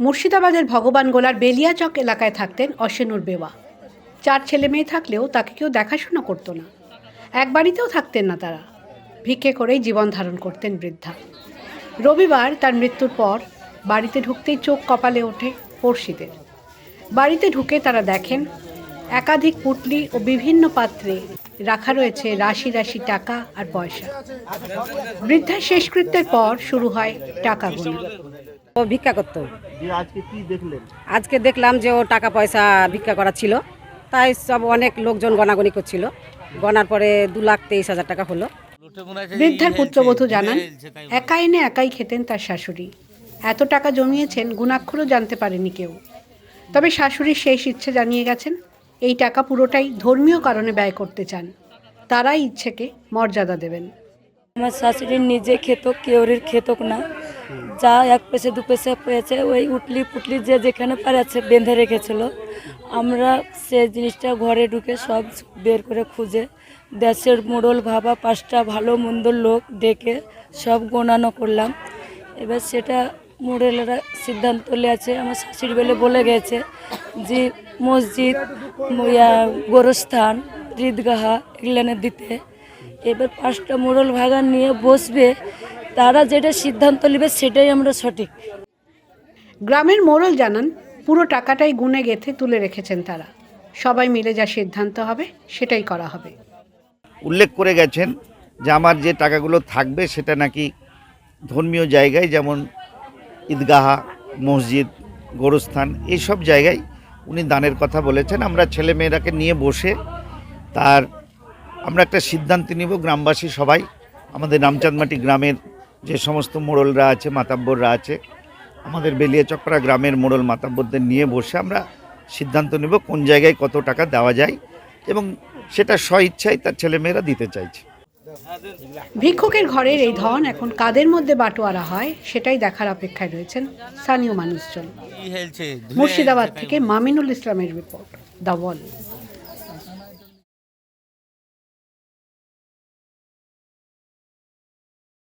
মুর্শিদাবাদের ভগবানগোলার বেলিয়াচক এলাকায় থাকতেন অশেনুর বেওয়া। চার ছেলে মেয়ে থাকলেও তাকে কেউ দেখাশোনা করতো না। এক বাড়িতেও থাকতেন না তারা। ভিক্ষে করেই জীবন ধারণ করতেন বৃদ্ধা। রবিবার তার মৃত্যুর পর বাড়িতে ঢুকতেই চোখ কপালে ওঠে পড়শিদের। বাড়িতে ঢুকে তারা দেখেন একাধিক পুটলি ও বিভিন্ন পাত্রে রাখা রয়েছে রাশি রাশি টাকা আর পয়সা। বৃদ্ধার শেষকৃত্যের পর শুরু হয় টাকা গোনা ও ভিক্ষা করতো। আজকে কি দেখলেন? আজকে দেখলাম যে ও টাকা পয়সা ভিক্ষা করা ছিল। তাই সব অনেক লোকজন গণাগণি করছিল। গনার পরে দু লাখ তেইশ হাজার টাকা হলো। বৃদ্ধার পুত্রবধূ জানান একা এনে একাই খেতেন তার শাশুড়ি। এত টাকা জমিয়েছেন গুণাক্ষরও জানতে পারেনি কেউ। তবে শাশুড়ির শেষ ইচ্ছে জানিয়ে গেছেন এই টাকা পুরোটাই ধর্মীয় কারণে ব্যয় করতে চান। তারাই ইচ্ছেকে মর্যাদা দেবেন। আমার শাশুড়ি নিজে খেত কেউরির খেতক না। যা এক পয়সা দু পয়সা পেয়েছে, ওই উটলি পুটলি যে যেখানে পারেছে বেঁধে রেখেছিল। আমরা সে জিনিসটা ঘরে ঢুকে সব বের করে খুঁজে। দেশের মোড়ল ভাবা, পাঁচটা ভালো মন্দ লোক ডেকে সব গোনানো করলাম। এবার সেটা মোড়লেরা সিদ্ধান্ত আছে আমার শাশুড়ি বেলে বলে গেছে যে, মসজিদ গোরস্থান, ঈদগাহা এগুলানে দিতে। এবার পাঁচটা মোড়ল ভাগা নিয়ে বসবে তারা যেটা সিদ্ধান্ত নেবে সেটাই আমরা সঠিক। গ্রামের মোড়ল জানান পুরো টাকাটাই গুনে গেথে তুলে রেখেছেন তারা। সবাই মিলে যা সিদ্ধান্ত হবে সেটাই করা হবে। উল্লেখ করে গেছেন যে আমার যে টাকাগুলো থাকবে সেটা নাকি ধর্মীয় জায়গায় যেমন ঈদগাহা মসজিদ গোরস্থান এইসব জায়গায় উনি দানের কথা বলেছেন। আমরা ছেলে মেয়েরাকে নিয়ে বসে তার আমরা একটা সিদ্ধান্ত নিব গ্রামবাসী সবাই আমাদের রামচাঁদমাটি গ্রামের যে সমস্ত মোড়লরা আছে মাতাব্বররা আছে আমাদের বেলিয়াচকরা গ্রামের মোড়ল মাতাব্বরদের নিয়ে বসে আমরা সিদ্ধান্ত নেব কোন জায়গায় কত টাকা দেওয়া যায় এবং সেটা স্ব ইচ্ছায় তার ছেলেমেয়েরা দিতে চাইছে। ভিক্ষুকের ঘরের এই ধন এখন কাদের মধ্যে বাটোয়ারা হয় সেটাই দেখার অপেক্ষায় রয়েছেন স্থানীয় মানুষজন। মুর্শিদাবাদ থেকে মামিনুল ইসলামের রিপোর্ট দ্য ওয়াল।